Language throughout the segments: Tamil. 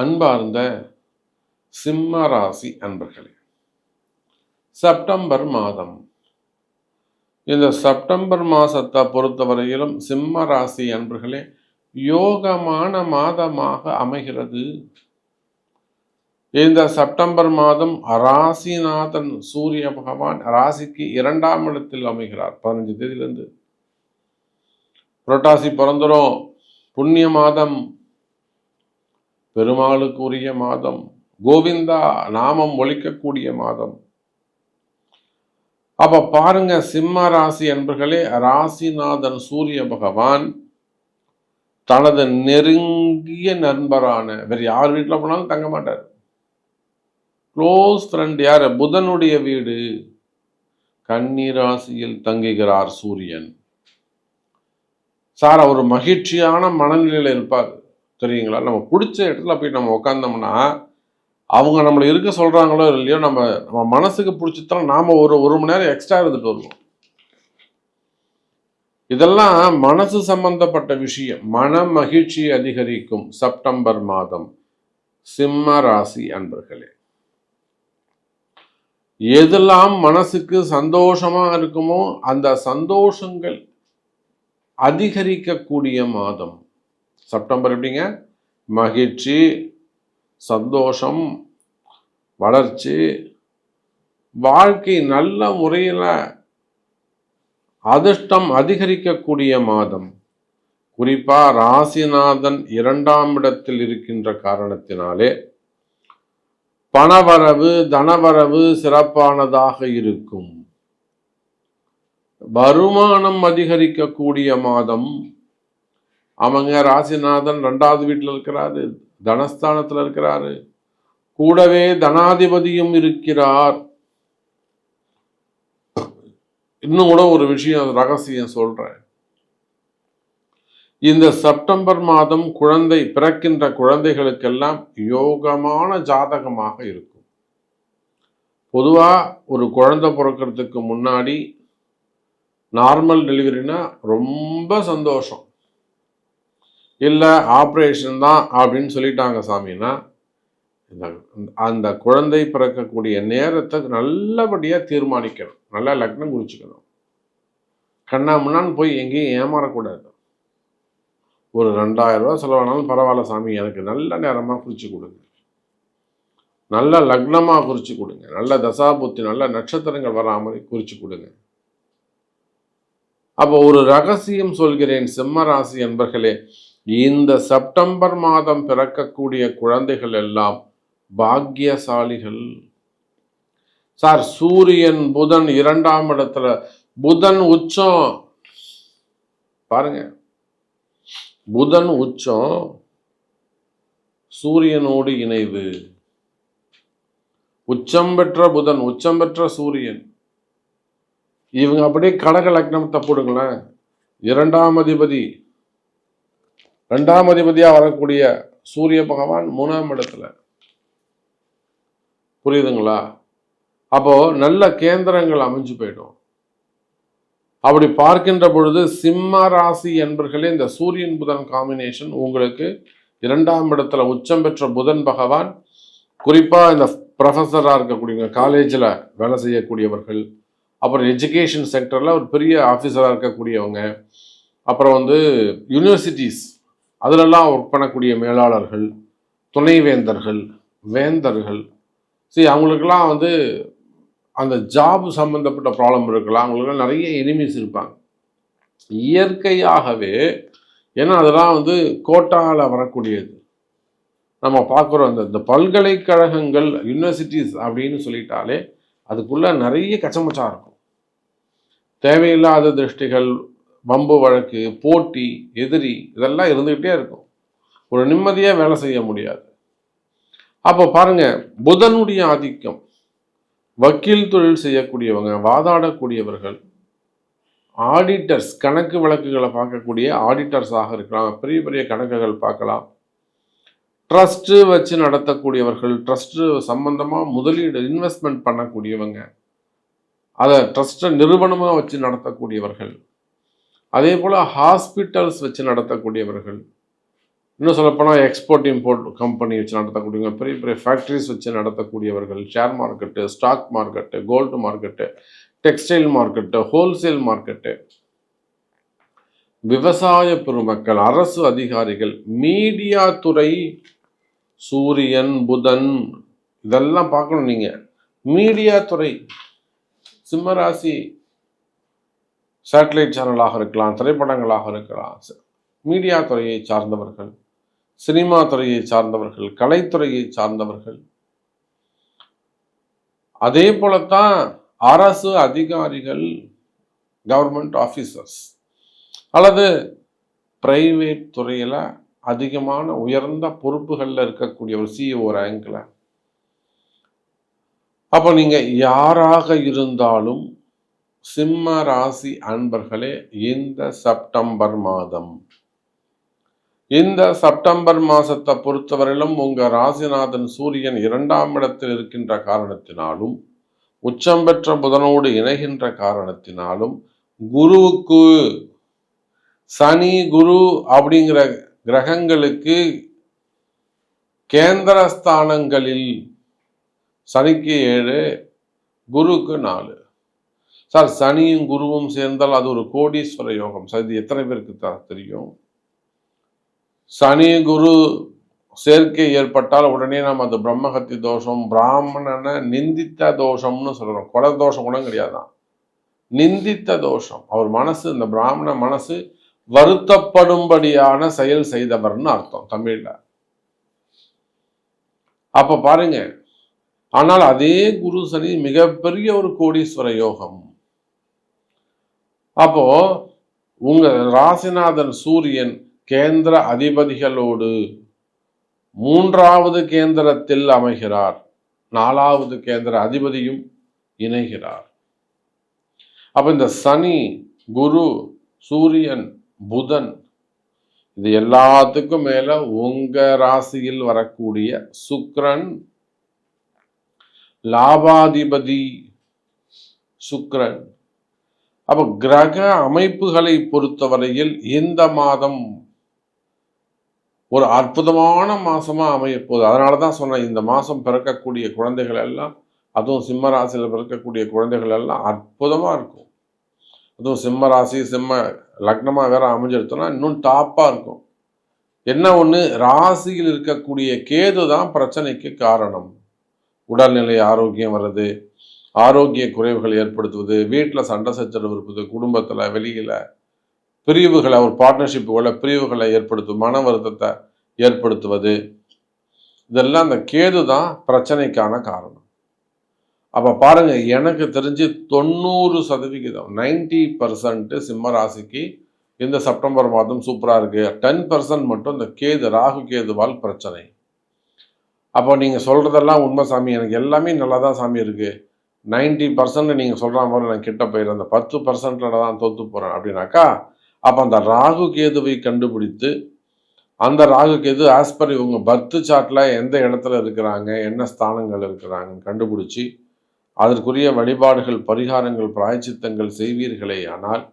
அன்பார்ந்த சிம்ம ராசி அன்பர்களே செப்டம்பர் மாதம். இந்த செப்டம்பர் மாசத்தை பொறுத்தவரையிலும் சிம்ம ராசி அன்பர்களே யோகமான மாதமாக அமைகிறது. இந்த செப்டம்பர் மாதம் ராசிநாதன் சூரிய பகவான் ராசிக்கு இரண்டாம் இடத்தில் அமைகிறார் பதினஞ்சு தேதியிலிருந்து. புரட்டாசி பிறந்துடும் புண்ணிய மாதம் பெருமாளுக்கு உரிய மாதம் கோவிந்தா நாமம் ஒழிக்கக்கூடிய மாதம். அப்ப பாருங்க சிம்ம ராசி என்பர்களே ராசிநாதன் சூரிய பகவான் தனது நெருங்கிய நண்பரான வேறு யார் வீட்டில் போனாலும் தங்க மாட்டார். க்ளோஸ் ஃப்ரெண்ட் யார்? புதனுடைய வீடு. கன்னி ராசியில் தங்குகிறார் சூரியன். சார் அவர் மகிழ்ச்சியான மனநிலையில் இருப்பார். தெரியுங்களா? நம்ம பிடிச்ச இடத்துல போய் நம்ம உட்காந்தோம்னா அவங்க நம்மளை இருக்க சொல்றாங்களோ இல்லையோ நம்ம நம்ம மனசுக்கு பிடிச்சதான் நாம ஒரு ஒரு மணி நேரம் எக்ஸ்ட்ரா இருந்துட்டு வருவோம். இதெல்லாம் மனசு சம்பந்தப்பட்ட விஷயம். மன மகிழ்ச்சி அதிகரிக்கும் செப்டம்பர் மாதம். சிம்ம ராசி அன்பர்களே. எதெல்லாம் மனசுக்கு சந்தோஷமா இருக்குமோ அந்த சந்தோஷங்கள் அதிகரிக்கக்கூடிய மாதம். செப்டம்பர் எப்படிங்க? மகிழ்ச்சி சந்தோஷம் வளர்ச்சி வாழ்க்கை நல்ல முறையில் அதிர்ஷ்டம் அதிகரிக்கக்கூடிய மாதம். குறிப்பா ராசிநாதன் இரண்டாம் இடத்தில் இருக்கின்ற காரணத்தினாலே பணவரவு தனவரவு சிறப்பானதாக இருக்கும். வருமானம் அதிகரிக்கக்கூடிய மாதம் அவங்க ராசிநாதன் ரெண்டாவது வீட்டில் இருக்கிறாரு தனஸ்தானத்தில் இருக்கிறாரு. கூடவே தனாதிபதியும் இருக்கிறார். இன்னும் கூட ஒரு விஷயம் ரகசியம் சொல்றேன். இந்த செப்டம்பர் மாதம் குழந்தை பிறக்கின்ற குழந்தைகளுக்கெல்லாம் யோகமான ஜாதகமாக இருக்கும். பொதுவாக ஒரு குழந்தை பிறக்கிறதுக்கு முன்னாடி நார்மல் டெலிவரினா ரொம்ப சந்தோஷம். இல்லை ஆப்ரேஷன் தான் அப்படின்னு சொல்லிட்டாங்க சாமின்னா இந்த அந்த குழந்தை பிறக்கக்கூடிய நேரத்தை நல்லபடியாக தீர்மானிக்கணும். நல்லா லக்னம் குறிச்சிக்கணும். கண்ணா முன்னான்னு போய் எங்கேயும் ஏமாறக்கூடாது. ஒரு ரெண்டாயிரம் ரூபா செலவானாலும் பரவாயில்ல சாமி எனக்கு நல்ல நேரமாக குறித்து கொடுங்க. நல்ல லக்னமாக குறித்து கொடுங்க. நல்ல தசாபுத்தி நல்ல நட்சத்திரங்கள் வரா மாதிரி குறித்து கொடுங்க. அப்போ ஒரு ரகசியம் சொல்கிறேன் சிம்ம ராசி என்பர்களே இந்த செப்டம்பர் மாதம் பிறக்கக்கூடிய குழந்தைகள் எல்லாம் பாக்கியசாலிகள். சார் சூரியன் புதன் இரண்டாம் இடத்துல. புதன் உச்சம். பாருங்க. புதன் உச்சம். சூரியனோடு இணைவு. உச்சம் பெற்ற புதன் உச்சம் பெற்ற சூரியன். இவங்க அப்படியே கடக லக்னத்தை போடுங்களேன். இரண்டாம் அதிபதி. ரெண்டாம் அதிபதியாக வரக்கூடிய சூரிய பகவான் மூணாம் இடத்துல. புரியுதுங்களா? அப்போ நல்ல கேந்திரங்கள் அமைஞ்சு போயிடும். அப்படி பார்க்கின்ற பொழுது சிம்ம ராசி என்பர்களே இந்த சூரியன் புதன் காம்பினேஷன் உங்களுக்கு இரண்டாம் இடத்துல உச்சம் பெற்ற புதன் பகவான் குறிப்பா இந்த ப்ரொஃபஸராக இருக்கக்கூடியவங்க காலேஜில் வேலை செய்யக்கூடியவர்கள் அப்புறம் எஜுகேஷன் செக்டரில் ஒரு பெரிய ஆஃபீஸராக இருக்கக்கூடியவங்க அப்புறம் வந்து யூனிவர்சிட்டிஸ் அதிலெல்லாம் ஒர்க் பண்ணக்கூடிய மேலாளர்கள் துணைவேந்தர்கள் வேந்தர்கள். சரி அவங்களுக்கெல்லாம் வந்து அந்த ஜாப் சம்மந்தப்பட்ட ப்ராப்ளம் இருக்கலாம். அவங்களுக்குலாம் நிறைய எனிமீஸ் இருப்பாங்க. இயற்கையாகவே ஏன்னா அதெல்லாம் வந்து கோட்டாவில் வரக்கூடியது. நம்ம பார்க்குறோம் அந்த இந்த பல்கலைக்கழகங்கள் யூனிவர்சிட்டிஸ் அப்படின்னு சொல்லிட்டாலே அதுக்குள்ளே நிறைய கச்சமச்சா இருக்கும். தேவையில்லாத திருஷ்டிகள் வம்பு வழக்கு போட்டி எதிரி இதெல்லாம் இருந்துக்கிட்டே இருக்கும். ஒரு நிம்மதியாக வேலை செய்ய முடியாது. அப்போ பாருங்கள் புதனுடைய ஆதிக்கம். வக்கீல் தொழில் செய்யக்கூடியவங்க வாதாடக்கூடியவர்கள் ஆடிட்டர்ஸ் கணக்கு வழக்குகளை பார்க்கக்கூடிய ஆடிட்டர்ஸாக இருக்கலாம். பெரிய பெரிய கணக்குகள் பார்க்கலாம். ட்ரஸ்ட்டு வச்சு நடத்தக்கூடியவர்கள் ட்ரஸ்ட்டு சம்பந்தமாக முதலீடு இன்வெஸ்ட்மெண்ட் பண்ணக்கூடியவங்க அதை ட்ரஸ்ட்டை நிறுவனமாக வச்சு நடத்தக்கூடியவர்கள் அதே போல் ஹாஸ்பிட்டல்ஸ் வச்சு நடத்தக்கூடியவர்கள் இன்னும் சொல்லப்போனால் எக்ஸ்போர்ட் இம்போர்ட் கம்பெனி வச்சு நடத்தக்கூடியவங்க பெரிய பெரிய ஃபேக்ட்ரிஸ் வச்சு நடத்தக்கூடியவர்கள் share market stock market gold market textile market wholesale market விவசாய பெருமக்கள் அரசு அதிகாரிகள் மீடியா துறை சூரியன் புதன் இதெல்லாம் பார்க்கணும் நீங்கள் மீடியா துறை சிம்மராசி சேட்டலைட் சேனலாக இருக்கலாம் திரைப்படங்களாக இருக்கலாம். மீடியா துறையை சார்ந்தவர்கள் சினிமா துறையை சார்ந்தவர்கள் கலைத்துறையை சார்ந்தவர்கள். அதே போலத்தான் அரசு அதிகாரிகள் கவர்மெண்ட் ஆஃபீஸர்ஸ் அல்லது பிரைவேட் துறையில் அதிகமான உயர்ந்த பொறுப்புகளில் இருக்கக்கூடிய ஒரு சிஇஓ ரேங்கில் அப்போ நீங்கள் யாராக இருந்தாலும் சிம்ம ராசி அன்பர்களே இந்த செப்டம்பர் மாதம். இந்த செப்டம்பர் மாசத்தை பொறுத்தவரையிலும் உங்க ராசிநாதன் சூரியன் இரண்டாம் இடத்தில் இருக்கின்ற காரணத்தினாலும் உச்சம் பெற்ற புதனோடு இணைகின்ற காரணத்தினாலும் குருவுக்கு சனி குரு அப்படிங்கிற கிரகங்களுக்கு கேந்திரஸ்தானங்களில் சனிக்கு ஏழு குருவுக்கு நாலு. சார் சனியும் குருவும் சேர்ந்தால் அது ஒரு கோடீஸ்வர யோகம். சார் இது எத்தனை பேருக்கு த- தெரியும்? சனி குரு சேர்க்கை ஏற்பட்டால் உடனே நாம் அது பிரம்மஹத்தி தோஷம் பிராமணனை நிந்தித்த தோஷம்னு சொல்கிறோம் கொலை தோஷம் கூட கிடையாதான். நிந்தித்த தோஷம். அவர் மனசு இந்த பிராமண மனசு வருத்தப்படும்படியான செயல் செய்தவர்னு அர்த்தம் தமிழில். அப்போ பாருங்க. ஆனால் அதே குரு சனி மிகப்பெரிய ஒரு கோடீஸ்வர யோகம். அப்போ உங்க ராசிநாதன் சூரியன் கேந்திர அதிபதிகளோடு மூன்றாவது கேந்திரத்தில் அமைகிறார். நாலாவது கேந்திர அதிபதியும் இணைகிறார். அப்ப இந்த சனி குரு சூரியன் புதன் இது எல்லாத்துக்கும் மேல உங்க ராசியில் வரக்கூடிய சுக்ரன் லாபாதிபதி சுக்ரன் அப்போ கிரக அமைப்புகளை பொறுத்தவரையில் இந்த மாதம் ஒரு அற்புதமான மாசமா அமையப்போகுது அதனால தான் சொன்னேன் இந்த மாசம் பிறக்கக்கூடிய குழந்தைகள் எல்லாம் அதுவும் சிம்ம ராசியில் பிறக்கக்கூடிய குழந்தைகள் எல்லாம் அற்புதமா இருக்கும். அதுவும் சிம்ம ராசி சிம்ம லக்னமா வேற அமைஞ்சிருத்தோம்னா இன்னும் டாப்பா இருக்கும். என்ன ஒண்ணு? ராசியில் இருக்கக்கூடிய கேது தான் பிரச்சனைக்கு காரணம். உடல்நிலை ஆரோக்கியம் வர்றது. ஆரோக்கிய குறைவுகள் ஏற்படுத்துவது வீட்டில் சண்டை சச்சரவு இருப்பது குடும்பத்தில் வெளியில் பிரிவுகளை ஒரு பார்ட்னர்ஷிப்புகளை பிரிவுகளை ஏற்படுத்தும் மன வருத்தத்தை ஏற்படுத்துவது. இதெல்லாம் அந்த கேது தான் பிரச்சனைக்கான காரணம். அப்போ பாருங்கள் எனக்கு தெரிஞ்சு தொண்ணூறு சதவிகிதம் நைன்டி பர்சன்ட்டு சிம்ம ராசிக்கு இந்த செப்டம்பர் மாதம் சூப்பராக இருக்குது டென் பர்சன்ட் மட்டும் இந்த கேது ராகு கேதுவால் பிரச்சனை. அப்போ நீங்கள் சொல்கிறதெல்லாம் உண்மை சாமி. எனக்கு எல்லாமே நல்லா தான் சாமி இருக்குது நைன்டி பர்சன்ட் நீங்கள் சொல்கிற மாதிரி நான் கிட்ட போயிடுறேன் அந்த பத்து பர்சன்டில் தான் தோற்று போகிறேன் அப்படின்னாக்கா அப்போ அந்த ராகு கேதுவை கண்டுபிடித்து அந்த ராகு கேது ஆஸ் பர் இவங்க பர்த்து சார்ட்டில் எந்த இடத்துல இருக்கிறாங்க என்ன ஸ்தானங்கள் இருக்கிறாங்கன்னு கண்டுபிடிச்சி அதற்குரிய வழிபாடுகள் பரிகாரங்கள் பிராயச்சித்தங்கள் செய்வீர்களே ஆனால்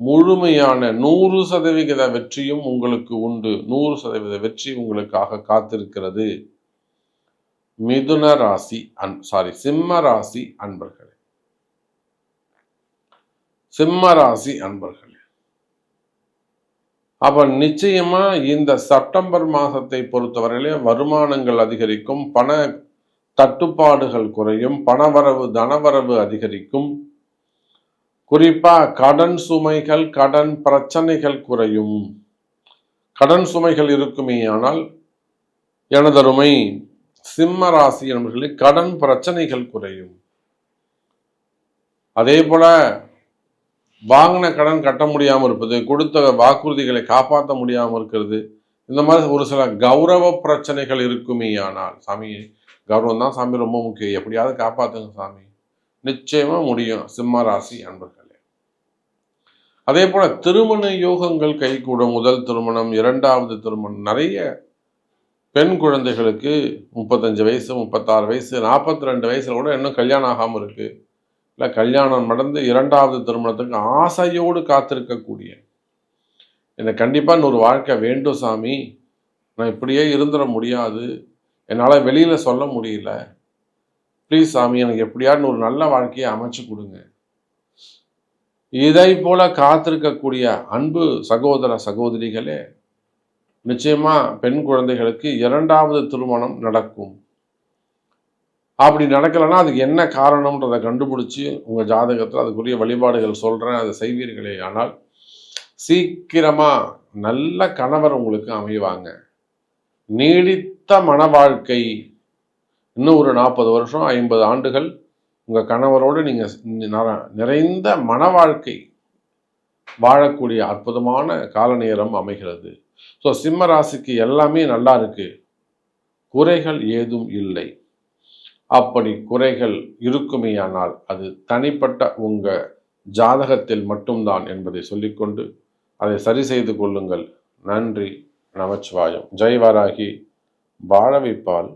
முழுமையான நூறு சதவிகித வெற்றியும் உங்களுக்கு உண்டு. நூறு சதவீத வெற்றி உங்களுக்காக காத்திருக்கிறது. மிதுன ராசி அன் சாரி சிம்ம ராசி அன்பர்களே. சிம்ம ராசி அன்பர்களே. அப்ப நிச்சயமா இந்த செப்டம்பர் மாசத்தை பொறுத்தவரையிலே வருமானங்கள் அதிகரிக்கும் பண தட்டுப்பாடுகள் குறையும் பணவரவு தனவரவு அதிகரிக்கும். குறிப்பா கடன் சுமைகள் கடன் பிரச்சனைகள் குறையும். கடன் சுமைகள் இருக்குமே ஆனால் எனதருமை சிம்ம ராசி என்பவர்களே கடன் பிரச்சனைகள் குறையும். அதே போல வாங்கின கடன் கட்ட முடியாமல் இருப்பது கொடுத்த வாக்குறுதிகளை காப்பாற்ற முடியாமல் இருக்கிறது இந்த மாதிரி ஒரு சில கௌரவ பிரச்சனைகள் இருக்குமே ஆனால் சாமி கௌரவம் தான் சாமி ரொம்ப முக்கியம். எப்படியாவது காப்பாத்துங்க சாமி. நிச்சயமா முடியும் சிம்ம ராசி அன்பர்களே. அதே போல திருமண யோகங்கள் கைகூடும். முதல் திருமணம் இரண்டாவது திருமணம் நிறைய பெண் குழந்தைகளுக்கு முப்பத்தஞ்சு வயசு முப்பத்தாறு வயசு நாற்பத்தி ரெண்டு வயசில் கூட இன்னும் கல்யாணம் ஆகாமல் இருக்குது இல்லை கல்யாணம் நடந்து இரண்டாவது திருமணத்துக்கு ஆசையோடு காத்திருக்கக்கூடிய. என்னை கண்டிப்பாக இன்னொரு வாழ்க்கை வேண்டும் சாமி. நான் இப்படியே இருந்துட முடியாது. என்னால் வெளியில் சொல்ல முடியல. ப்ளீஸ் சாமி எனக்கு எப்படியாவது ஒரு நல்ல வாழ்க்கையை அமைச்சு கொடுங்க. இதை போல காத்திருக்கக்கூடிய அன்பு சகோதர சகோதரிகளே நிச்சயமா பெண் குழந்தைகளுக்கு இரண்டாவது திருமணம் நடக்கும். அப்படி நடக்கலைன்னா அதுக்கு என்ன காரணம்ன்றதை கண்டுபிடிச்சி உங்கள் ஜாதகத்தில் அதுக்குரிய வழிபாடுகள் சொல்கிறேன் அதை செய்வீர்களே. ஆனால் சீக்கிரமாக நல்ல கணவர் உங்களுக்கு அமைவாங்க. நீடித்த மன வாழ்க்கை. இன்னும் ஒரு நாற்பது வருஷம் ஐம்பது ஆண்டுகள் உங்கள் கணவரோடு நீங்கள் நிறைந்த மன வாழ்க்கை. வாழக்கூடிய அற்புதமான கால நேரம் அமைகிறது. ஸோ சிம்ம ராசிக்கு எல்லாமே நல்லா இருக்கு. குறைகள் ஏதும் இல்லை. அப்படி குறைகள் இருக்குமேயானால் அது தனிப்பட்ட உங்கள் ஜாதகத்தில் மட்டும்தான் என்பதை சொல்லிக்கொண்டு அதை சரி செய்து கொள்ளுங்கள். நன்றி நமச்சிவாயம். ஜெய் வாராகி வாழ வைப்பால்